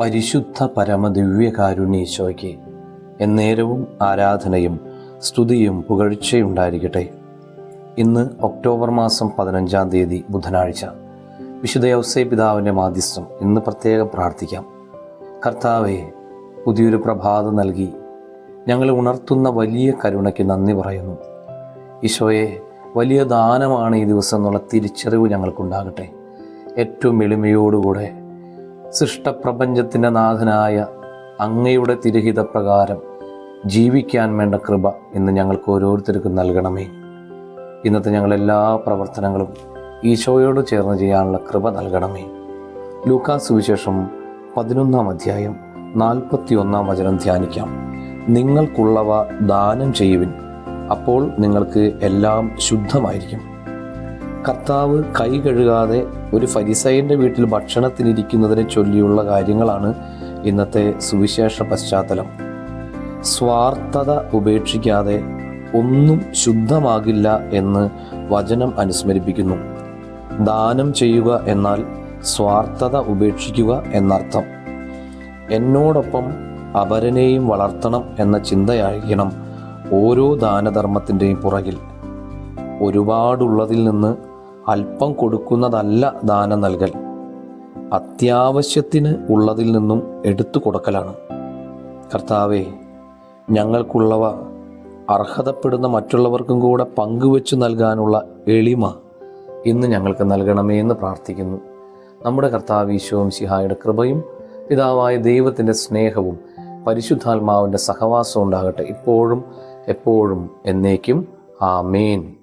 പരിശുദ്ധ പരമദിവ്യകാരുണ്യേശോയ്ക്ക് എന്നേരവും ആരാധനയും സ്തുതിയും പുകഴ്ചയുണ്ടായിരിക്കട്ടെ. ഇന്ന് ഒക്ടോബർ മാസം പതിനഞ്ചാം തീയതി ബുധനാഴ്ച. വിശുദ്ധ യൗസേ പിതാവിന്റെ മാധ്യസ്ഥം ഇന്ന് പ്രത്യേകം പ്രാർത്ഥിക്കാം. കർത്താവെ പുതിയൊരു പ്രഭാതം നൽകി ഞങ്ങൾ ഉണർത്തുന്ന വലിയ കരുണയ്ക്ക് നന്ദി പറയുന്നു. ഈശോയെ വലിയ ദാനമാണ് ഈ ദിവസം എന്നുള്ള തിരിച്ചറിവ് ഞങ്ങൾക്കുണ്ടാകട്ടെ. ഏറ്റവും എളിമയോടുകൂടെ സൃഷ്ടപ്രപഞ്ചത്തിന്റെ നാഥനായ അങ്ങയുടെ തിരഹിത പ്രകാരം ജീവിക്കാൻ വേണ്ട കൃപ ഇന്ന് ഞങ്ങൾക്ക് ഓരോരുത്തർക്കും നൽകണമേ. ഇന്നത്തെ ഞങ്ങളെല്ലാ പ്രവർത്തനങ്ങളും ഈശോയോട് ചേർന്ന് ചെയ്യാനുള്ള കൃപ നൽകണമേ. ലൂക്കാ സുവിശേഷം പതിനൊന്നാം അധ്യായം നാൽപ്പത്തി ഒന്നാം വചനം ധ്യാനിക്കാം. നിങ്ങൾക്കുള്ളവ ദാനം ചെയ്യുവിൻ അപ്പോൾ നിങ്ങൾക്ക് എല്ലാം ശുദ്ധമായിരിക്കും. കർത്താവ് കൈ കഴുകാതെ ഒരു ഫരിസൈന്റെ വീട്ടിൽ ഭക്ഷണത്തിനിരിക്കുന്നതിനെ ചൊല്ലിയുള്ള കാര്യങ്ങളാണ് ഇന്നത്തെ സുവിശേഷ പശ്ചാത്തലം. സ്വാർത്ഥത ഉപേക്ഷിക്കാതെ ഒന്നും ശുദ്ധമാകില്ല എന്ന് വചനം അനുസ്മരിപ്പിക്കുന്നു. ദാനം ചെയ്യുക എന്നാൽ സ്വാർത്ഥത ഉപേക്ഷിക്കുക എന്നർത്ഥം. എന്നോടൊപ്പം അപരനെയും വളർത്തണം എന്ന ചിന്തയായിരിക്കണം ഓരോ ദാനധർമ്മത്തിന്റെയും പുറകിൽ. ഒരുപാടുള്ളതിൽ നിന്ന് അല്പം കൊടുക്കുന്നതല്ല ദാനം നൽകൽ. അത്യാവശ്യത്തിന് ഉള്ളതിൽ നിന്നും എടുത്തു കൊടുക്കലാണ്. കർത്താവെ ഞങ്ങൾക്കുള്ളവ അർഹതപ്പെടുന്ന മറ്റുള്ളവർക്കും കൂടെ പങ്കുവെച്ച് നൽകാനുള്ള എളിമ ഇന്ന് ഞങ്ങൾക്ക് നൽകണമേ എന്ന് പ്രാർത്ഥിക്കുന്നു. നമ്മുടെ കർത്താവ് ഈശോവും സിഹായുടെ കൃപയും പിതാവായ ദൈവത്തിന്റെ സ്നേഹവും പരിശുദ്ധാത്മാവിന്റെ സഹവാസവും ഉണ്ടാകട്ടെ. ഇപ്പോഴും എപ്പോഴും എന്നേക്കും. ആമേൻ.